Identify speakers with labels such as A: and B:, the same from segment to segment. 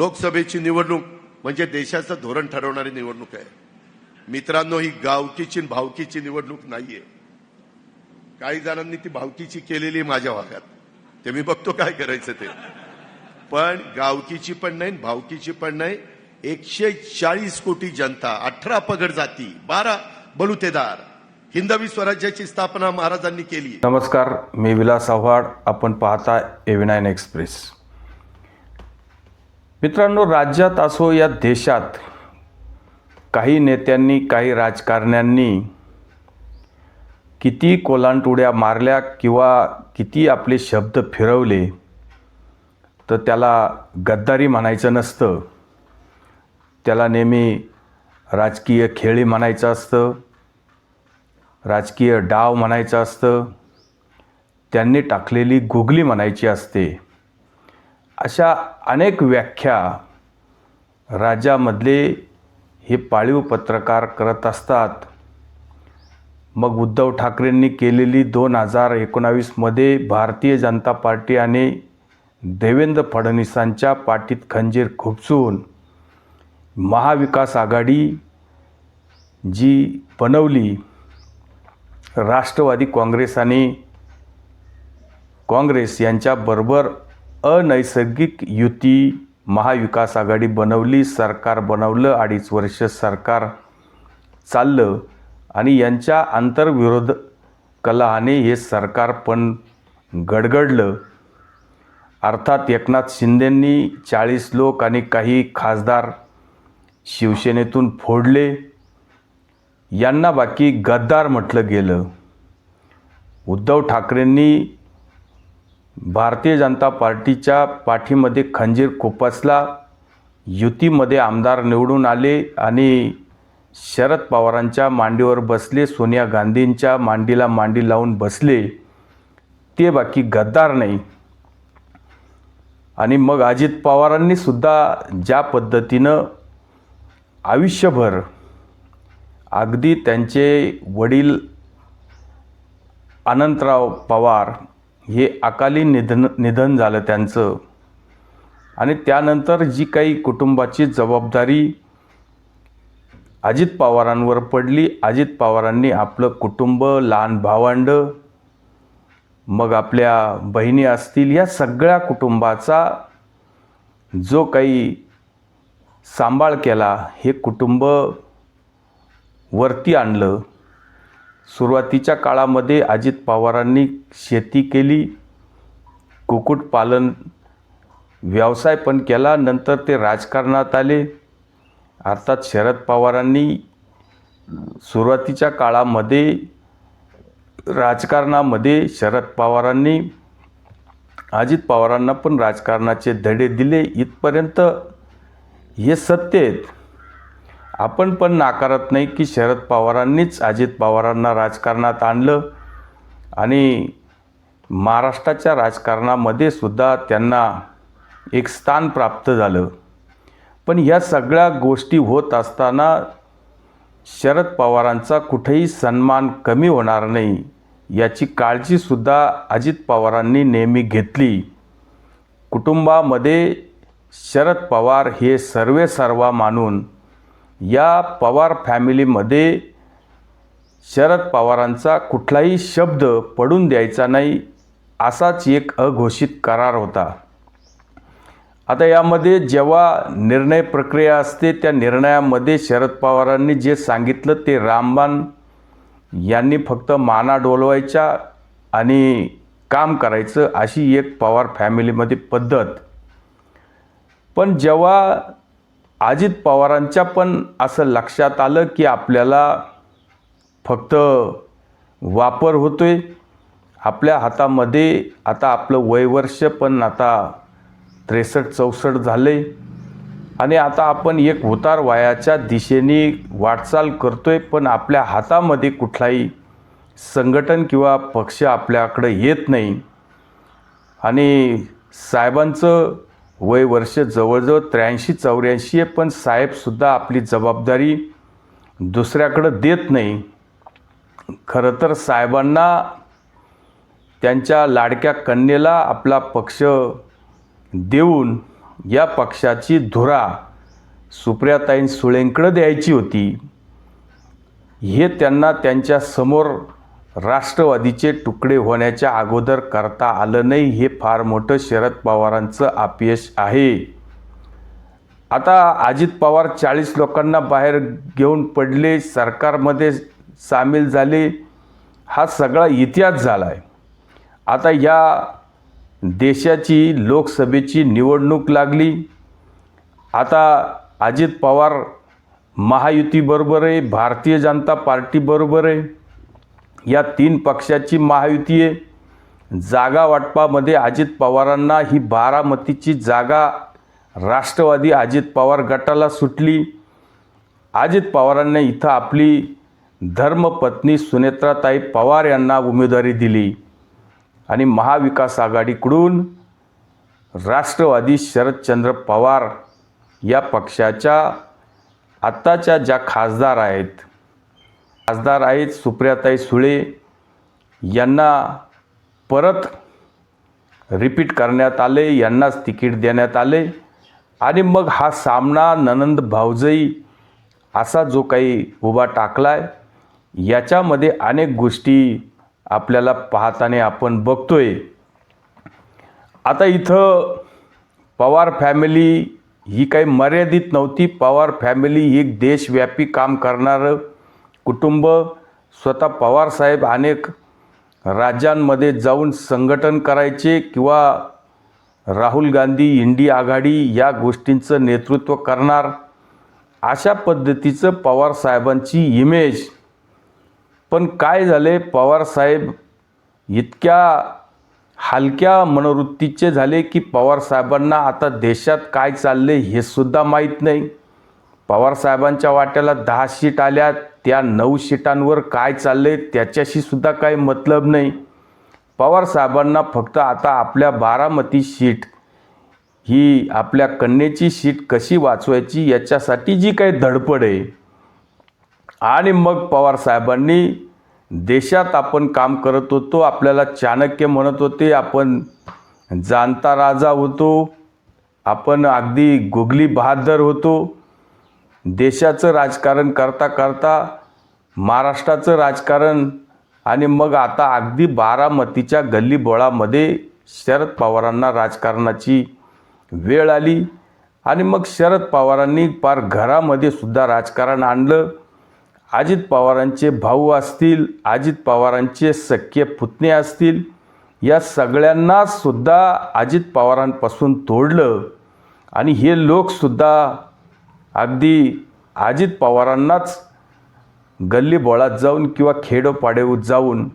A: लोकसभेची निवडणूक म्हणजे देशाचं धोरण ठरवणारी निवडणूक आहे. मित्रांनो ही गावकीची भावकीची निवडणूक नाहीये. काही जणांनी ती भावकीची केलेली आहे माझ्या भागात. ते मी बघतो काय करायचं ते. पण गावकीची पण नाही भावकीची पण नाही. एकशे चाळीस कोटी जनता अठरा पगड जाती बारा बलुतेदार. हिंदवी स्वराज्याची स्थापना महाराजांनी केली.
B: नमस्कार मी विलास आव्हाड. आपण पाहता एव्ही एक्सप्रेस मित्रांनो राज्यात असो या देशात काही नेत्यांनी काही राजकारण्यांनी किती कोलांटुड्या मारल्या किंवा किती आपले शब्द फिरवले तर त्याला गद्दारी म्हणायचं नसतं. त्याला नेहमी राजकीय खेळी म्हणायचं असतं राजकीय डाव म्हणायचं असतं त्यांनी टाकलेली गुगली म्हणायची असते. अशा अनेक व्याख्या राज्यामधले हे पाळीव पत्रकार करत असतात. मग उद्धव ठाकरेंनी केलेली दोन हजार एकोणावीसमध्ये भारतीय जनता पार्टी आणि देवेंद्र फडणवीसांच्या पाठीत खंजीर खुपसून महाविकास आघाडी जी बनवली राष्ट्रवादी काँग्रेस आणि काँग्रेस यांच्याबरोबर अनैसर्गिक युती महाविकास आघाडी बनवली सरकार बनवलं अडीच वर्ष सरकार चाललं आणि यांच्या आंतरविरोध कलहाने हे सरकार पण गडगडलं. अर्थात एकनाथ शिंदेंनी चाळीस लोक आणि काही खासदार शिवसेनेतून फोडले. यांना बाकी गद्दार म्हटलं गेलं. उद्धव ठाकरेंनी भारतीय जनता पार्टीच्या पाठीमध्ये खंजीर खुपसला युतीमध्ये आमदार निवडून आले आणि शरद पवारांच्या मांडीवर बसले सोनिया गांधींच्या मांडीला मांडी लावून बसले ते बाकी गद्दार नाही. आणि मग अजित पवारांनी सुद्धा ज्या पद्धतीनं आयुष्यभर अगदी त्यांचे वडील अनंतराव पवार हे अकाली निधन निधन झालं त्यांचं. आणि त्यानंतर जी काही कुटुंबाची जबाबदारी अजित पवारांवर पडली अजित पवारांनी आपलं कुटुंब लहान भावंड मग आपल्या बहिणी असतील या सगळ्या कुटुंबाचा जो काही सांभाळ केला हे कुटुंब वरती आणलं. सुरुवातीच्या काळामध्ये अजित पवारांनी शेती केली कुक्कुटपालन व्यवसाय पण केला नंतर ते राजकारणात आले. अर्थात शरद पवारांनी सुरुवातीच्या काळामध्ये राजकारणामध्ये शरद पवारांनी अजित पवारांना पण राजकारणाचे धडे दिले. इथपर्यंत हे सत्य आहेत. आपण पण नाकारत नाही की शरद पवारांनीच अजित पवारांना राजकारणात आणलं. आणि महाराष्ट्राच्या राजकारणामध्ये सुद्धा त्यांना एक स्थान प्राप्त झालं. पण ह्या सगळ्या गोष्टी होत असताना शरद पवारांचा कुठेही सन्मान कमी होणार नाही याची काळजीसुद्धा अजित पवारांनी नेहमी घेतली. कुटुंबामध्ये शरद पवार हे सर्वे सर्वा मानून या पवार फॅमिलीमध्ये शरद पवारांचा कुठलाही शब्द पडून द्यायचा नाही असाच एक अघोषित करार होता. आता यामध्ये जेव्हा निर्णय प्रक्रिया असते त्या निर्णयामध्ये शरद पवारांनी जे सांगितलं ते रामबाण यांनी फक्त माना डोलवायच्या आणि काम करायचं अशी एक पवार फॅमिलीमध्ये पद्धत. पण जेव्हा अजित पवारांच्या पण असं लक्षात आलं की आपल्याला फक्त वापर होतो आहे आपल्या हातामध्ये आता आपलं वयवर्ष पण आता त्रेसष्ट चौसष्ट झाले आणि आता आपण एक उतार वयाच्या दिशेने वाटचाल करतो आहे पण आपल्या हातामध्ये कुठलाही संघटन किंवा पक्ष आपल्याकडे येत नाही. आणि साहेबांचं वय वर्ष जवळजवळ त्र्याऐंशी चौऱ्याऐंशी आहे पण साहेबसुद्धा आपली जबाबदारी दुसऱ्याकडं देत नाही. खरं तर साहेबांना त्यांच्या लाडक्या कन्येला आपला पक्ष देऊन या पक्षाची धुरा सुप्रियाताईं सुळेंकडं द्यायची होती. हे त्यांना त्यांच्यासमोर राष्ट्रवादीचे तुकडे होण्याच्या अगोदर करता आलं नाही हे फार मोठं शरद पवारांचं अपयश आहे. आता अजित पवार चाळीस लोकांना बाहेर घेऊन पडले सरकारमध्ये सामील झाले हा सगळा इतिहास झाला आहे आता या देशाची लोकसभेची निवडणूक लागली. आता अजित पवार महायुतीबरोबर आहे भारतीय जनता पार्टीबरोबर आहे. या तीन पक्षाची महायुती आहे. जागा वाटपामध्ये अजित पवारांना ही बारामतीची जागा राष्ट्रवादी अजित पवार गटाला सुटली. अजित पवारांनी इथं आपली धर्मपत्नी सुनेत्राताई पवार यांना उमेदवारी दिली. आणि महाविकास आघाडीकडून राष्ट्रवादी शरदचंद्र पवार या पक्षाच्या आत्ताच्या ज्या खासदार आहेत खासदार आहेत सुप्रियाताई सुळे यांना परत रिपीट करण्यात आले यांनाच तिकीट देण्यात आले. आणि मग हा सामना ननंद भावजई असा जो काही उभा टाकला आहे याच्यामध्ये अनेक गोष्टी आपल्याला पाहताना आपण बघतोय. आता इथं पवार फॅमिली ही काही मर्यादित नव्हती. पवार फॅमिली ही एक देशव्यापी काम करणारं कुटुंब स्वतः पवारसाहेब अनेक राज्यांमध्ये जाऊन संघटन करायचे किंवा राहुल गांधी इंडी आघाडी या गोष्टींचं नेतृत्व करणार. अशा पद्धतीचं पवारसाहेबांची इमेज पण काय झाले? पवारसाहेब इतक्या हलक्या मनोवृत्तीचे झाले की पवारसाहेबांना आता देशात काय चालले हे सुद्धा माहीत नाही. पवारसाहेबांच्या वाट्याला दहा सीट आल्या त्या नऊ शिटांवर काय चालले त्याच्याशी सुद्धा काही मतलब नाही. पवारसाहेबांना फक्त आता आपल्या बारामती शीट ही आपल्या कन्येची शीट कशी वाचवायची याच्यासाठी जी काही धडपड आहे. आणि मग पवारसाहेबांनी देशात आपण काम करत होतो आपल्याला चाणक्य म्हणत होते आपण जाणता राजा होतो आपण अगदी गुगली बहादर होतो. देशाचं राजकारण करता करता महाराष्ट्राचं राजकारण आणि मग आता अगदी बारामतीच्या गल्लीबोळामध्ये शरद पवारांना राजकारणाची वेळ आली आणि मग शरद पवारांनी फार घरामध्ये सुद्धा राजकारण आणलं. अजित पवारांचे भाऊ असतील अजित पवारांचे सख्खे पुतणे असतील या सगळ्यांनासुद्धा अजित पवारांपासून तोडलं. आणि हे लोकसुद्धा अगदी अजित पवारांनाच गल्लीबोळात जाऊन किंवा खेडोपाड्यावर जाऊन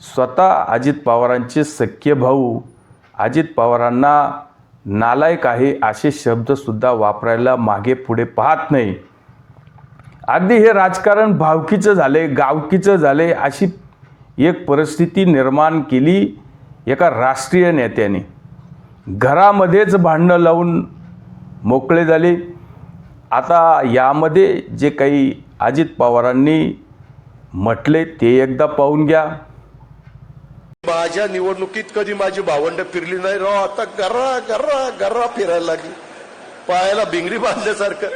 B: स्वतः अजित पवारांचे सख्खे भाऊ अजित पवारांना नालायक आहे असे शब्दसुद्धा वापरायला मागे पुढे पाहत नाही. अगदी हे राजकारण भावकीचं झाले गावकीचं झाले अशी एक परिस्थिती निर्माण केली एका राष्ट्रीय नेत्याने. घरामध्येच भांडणं लावून मोकळे झाले. आता यामध्ये जे काही अजित पवारांनी म्हटले ते एकदा पाहून घ्या.
A: माझ्या निवडणुकीत कधी माझी भावंड फिरली नाही? राव आता गर्रा गर्रा गर्रा फिरायला लागली. पायाला बिंगरी बांधल्यासारखं.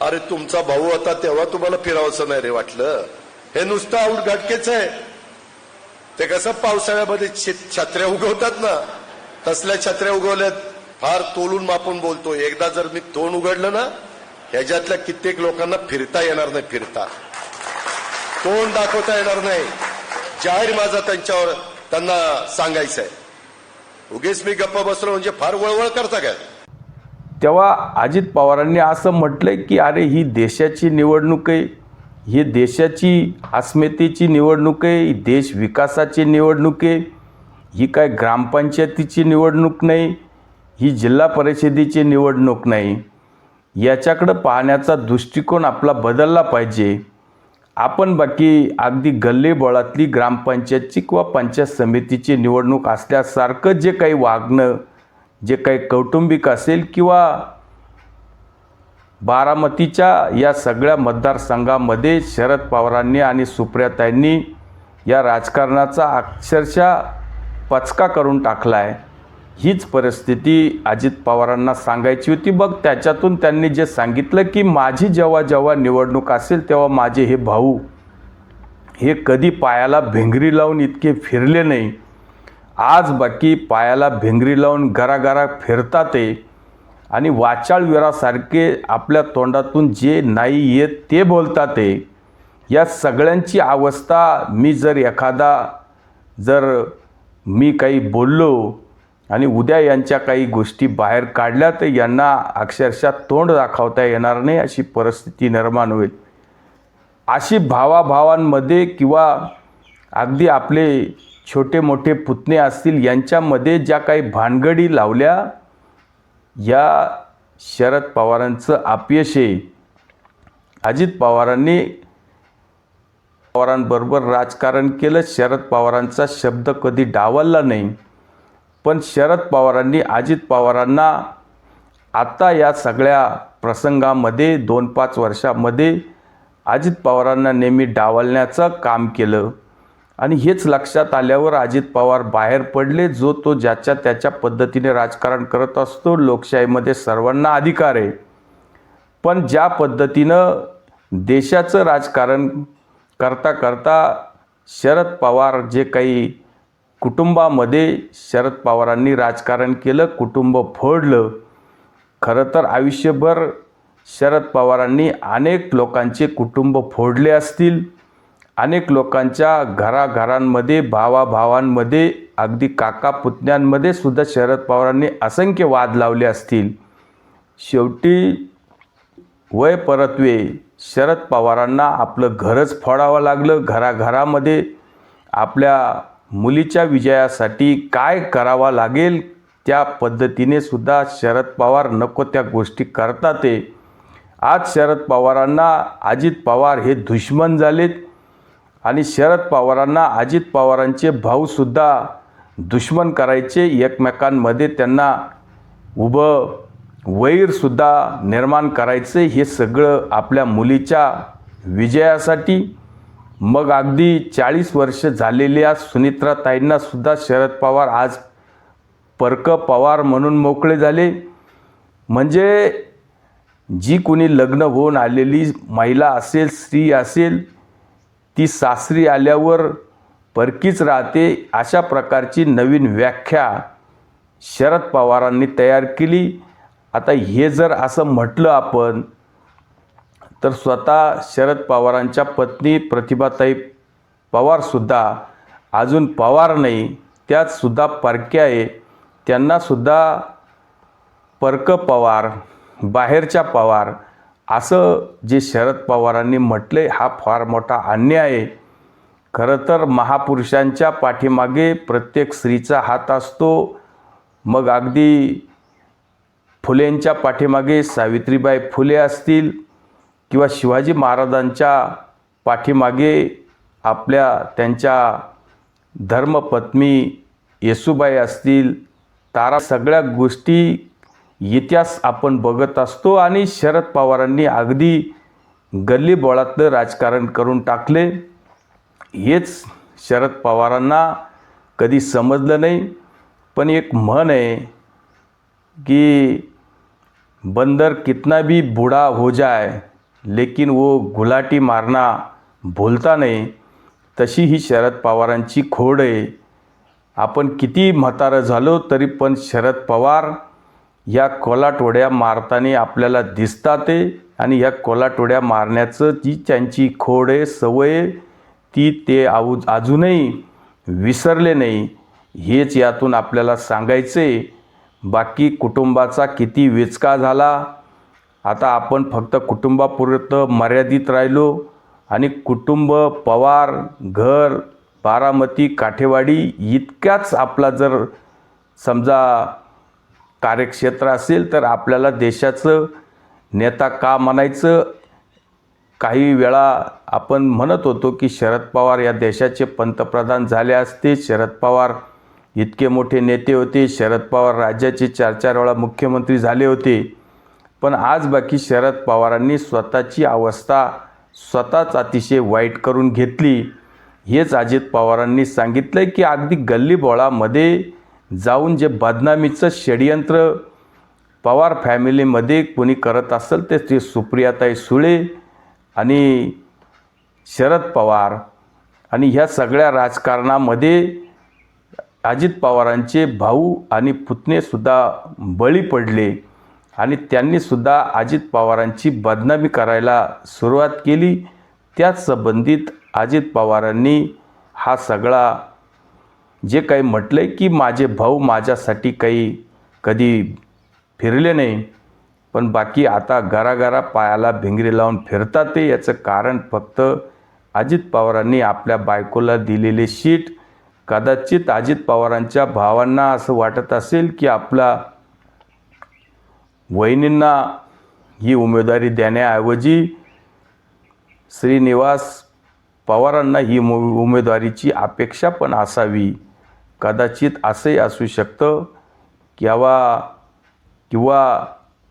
A: अरे तुमचा भाऊ होता तेव्हा तुम्हाला फिरावंसं नाही रे वाटलं? हे नुसतं आऊट घटकेच आहे. ते कसं पावसाळ्यामध्ये छत्र्या उगवतात ना? तसल्या छत्र्या उगवल्यात. फार तोलून मापून बोलतो. एकदा जर मी तोंड उघडलं ना ह्याच्यातल्या कित्येक लोकांना फिरता येणार नाही फिरता. तोंड दाखवता येणार नाही. जाहीर माझा त्यांच्यावर त्यांना सांगायचं आहे उगेच मी गप्पा बसलो म्हणजे फार वळवळ करता काय?
B: तेव्हा अजित पवारांनी असं म्हटलंय की अरे ही देशाची निवडणूक आहे ही देशाची अस्मितेची निवडणूक आहे ही देश विकासाची निवडणूक आहे ही काय ग्रामपंचायतीची निवडणूक नाही ही जिल्हा परिषदेची निवडणूक नाही. याच्याकडं पाहण्याचा दृष्टिकोन आपला बदलला पाहिजे. आपण बाकी अगदी गल्लीबोळातली ग्रामपंचायतची किंवा पंचायत समितीची निवडणूक असल्यासारखं जे काही वागणं जे काही कौटुंबिक असेल किंवा बारामतीच्या या सगळ्या मतदारसंघामध्ये शरद पवारांनी आणि सुप्रियाताईंनी या राजकारणाचा अक्षरशः पचका करून टाकला आहे हीच परिस्थिती अजित पवारांना सांगायची होती. बघ त्याच्यातून त्यांनी जे सांगितलं की माझी जेव्हा जेव्हा निवडणूक असेल तेव्हा माझे हे भाऊ हे कधी पायाला भेंगरी लावून इतके फिरले नाही. आज बाकी पायाला भेंगरी लावून घराघरा फिरतात ते. आणि वाचाळवीरासारखे आपल्या तोंडातून जे नाही येत ते बोलतात ते. या सगळ्यांची अवस्था मी जर एखादा जर मी काही बोललो आणि उद्या यांच्या काही गोष्टी बाहेर काढल्या तर यांना अक्षरशः तोंड दाखवता येणार नाही अशी परिस्थिती निर्माण होईल. अशी भावाभावांमध्ये किंवा अगदी आपले छोटे मोठे पुतणे असतील यांच्यामध्ये ज्या काही भानगडी लावल्या या शरद पवारांचं अपयश आहे. अजित पवारांनी पवारांबरोबर राजकारण केलं शरद पवारांचा शब्द कधी डावलला नाही. पण शरद पवारांनी अजित पवारांना आत्ता या सगळ्या प्रसंगामध्ये दोन पाच वर्षामध्ये अजित पवारांना नेहमी डावलण्याचं काम केलं. आणि हेच लक्षात आल्यावर अजित पवार बाहेर पडले. जो तो ज्याच्या त्याच्या पद्धतीने राजकारण करत असतो लोकशाहीमध्ये सर्वांना अधिकार आहे. पण ज्या पद्धतीनं देशाचं राजकारण करता करता शरद पवार जे काही कुटुंबामध्ये शरद पवारांनी राजकारण केलं कुटुंब फोडलं. खरं तर आयुष्यभर शरद पवारांनी अनेक लोकांचे कुटुंब फोडले असतील. अनेक लोकांच्या घराघरांमध्ये भावाभावांमध्ये अगदी काका पुतण्यांमध्ये सुद्धा शरद पवारांनी असंख्य वाद लावले असतील. शेवटी वय परत्वे शरद पवारांना आपलं घरच फोडावं लागलं. घराघरामध्ये आपल्या मुलीच्या विजयासाठी काय करावा लागेल? त्या पद्धतीने सुद्धा शरद पवार नको त्या गोष्टी करतात ते. आज शरद पवारांना अजित पवार हे दुश्मन झालेत आणि शरद पवारांना अजित पवारांचे भाऊसुद्धा दुश्मन करायचे. एकमेकांमध्ये त्यांना उभं वैरसुद्धा निर्माण करायचे. हे सगळं आपल्या मुलीच्या विजयासाठी मग अगदी चाळीस वर्ष झालेल्या सुनित्राताईंनासुद्धा शरद पवार आज परक पवार म्हणून मोकळे झाले. म्हणजे जी कोणी लग्न होऊन आलेली महिला असेल स्त्री असेल ती सासरी आल्यावर परकीच राहते अशा प्रकारची नवीन व्याख्या शरद पवारांनी तयार केली. आता हे जर असं म्हटलं आपण तर स्वतः शरद पवारांच्या पत्नी प्रतिभाताई पवारसुद्धा अजून पवार नाही त्यातसुद्धा परक्या आहे. त्यांनासुद्धा परक पवार बाहेरच्या पवार असं जे शरद पवारांनी म्हटले हा फार मोठा अन्याय आहे. खरं तर महापुरुषांच्या पाठीमागे प्रत्येक स्त्रीचा हात असतो. मग अगदी फुलेंच्या पाठीमागे सावित्रीबाई फुले असतील किंवा शिवाजी महाराजांच्या पाठीमागे आपल्या त्यांच्या धर्मपत्नी येसुबाई असतील तारा सगळ्या गोष्टी इतिहास आपण बघत असतो आणि शरद पवारांनी अगदी गल्लीबोळातलं राजकारण करून टाकले. हेच शरद पवारांना कधी समजलं नाही. पण एक म्हण आहे की बंदर कितना भी बूढ़ा हो जाए लेकिन वो गुलाटी मारना भूलता नाही। तशी ही शरद पवारांची खोड आहे। आपण किती म्हातारं झालो तरी पण शरद पवार या कोलाटोड्या मारताना आपल्याला दिसतात ते आणि या कोलाटोड्या मारण्याचं जी त्यांची खोड आहे सवय आहे, ती ते आऊ अजूनही विसरले नाही. हेच यातून आपल्याला सांगायचे बाकी कुटुंबाचा किती विचका झाला आता आपण फक्त कुटुंबापुरतं मर्यादित राहिलो आणि कुटुंब पवार घर बारामती काठेवाडी इतक्याच आपला जर समजा कार्यक्षेत्र असेल तर आपल्याला देशाचं नेता का म्हणायचं? काही वेळा आपण म्हणत होतो की शरद पवार या देशाचे पंतप्रधान झाले असते. शरद पवार इतके मोठे नेते होते. शरद पवार राज्याचे चार चार वेळा मुख्यमंत्री झाले होते. पण आज बाकी शरद पवारांनी स्वतःची अवस्था स्वतःच अतिशय वाईट करून घेतली. हेच अजित पवारांनी सांगितलं आहे की अगदी गल्लीबोळामध्ये जाऊन जे बदनामीचं षडयंत्र पवार फॅमिलीमध्ये कोणी करत असेल ते ते सुप्रियाताई सुळे आणि शरद पवार आणि ह्या सगळ्या राजकारणामध्ये अजित पवारांचे भाऊ आणि पुतणेसुद्धा बळी पडले. आणि त्यांनीसुद्धा अजित पवारांची बदनामी करायला सुरुवात केली. त्याच संबंधित अजित पवारांनी हा सगळा जे काही म्हटलं आहे की माझे भाऊ माझ्यासाठी काही कधी फिरले नाही पण बाकी आता घराघरा पायाला भिंगरी लावून फिरतात ते. याचं कारण फक्त अजित पवारांनी आपल्या बायकोला दिलेले शीट. कदाचित अजित पवारांच्या भावांना असं वाटत असेल की आपला वहिनींना ही उमेदवारी देण्याऐवजी श्रीनिवास पवारांना ही मु उमेदवारीची अपेक्षा पण असावी. कदाचित असंही असू शकतं किंवा किंवा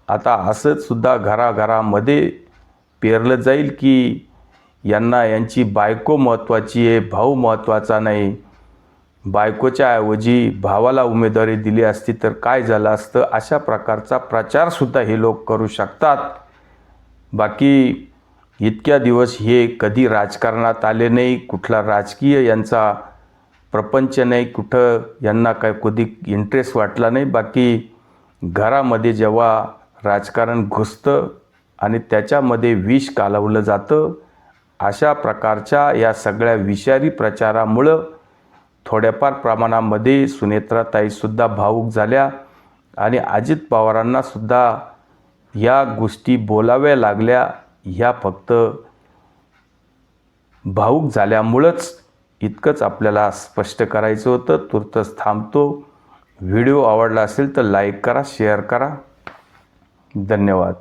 B: आता असंसुद्धा घराघरामध्ये पेरलं जाईल की यांना यांची बायको महत्त्वाची आहे भाऊ महत्त्वाचा नाही. बायकोच्या ऐवजी भावाला उमेदवारी दिली असती तर काय झालं असतं? अशा प्रकारचा प्रचारसुद्धा हे लोक करू शकतात. बाकी इतक्या दिवस हे कधी राजकारणात आले नाही कुठला राजकीय यांचा प्रपंच नाही कुठं यांना काय कधी इंटरेस्ट वाटला नाही. बाकी घरामध्ये जेव्हा राजकारण घुसतं आणि त्याच्यामध्ये विष कालवलं जातं अशा प्रकारच्या या सगळ्या विषारी प्रचारामुळं थोड्याफार प्रमाणामध्ये सुनेत्राताईसुद्धा भावूक झाल्या आणि अजित पवारांनासुद्धा या गोष्टी बोलाव्या लागल्या. ह्या फक्त भावूक झाल्यामुळंच इतकंच आपल्याला स्पष्ट करायचं होतं. तुर्तच थांबतो. व्हिडिओ आवडला असेल तर लाईक करा शेअर करा. धन्यवाद.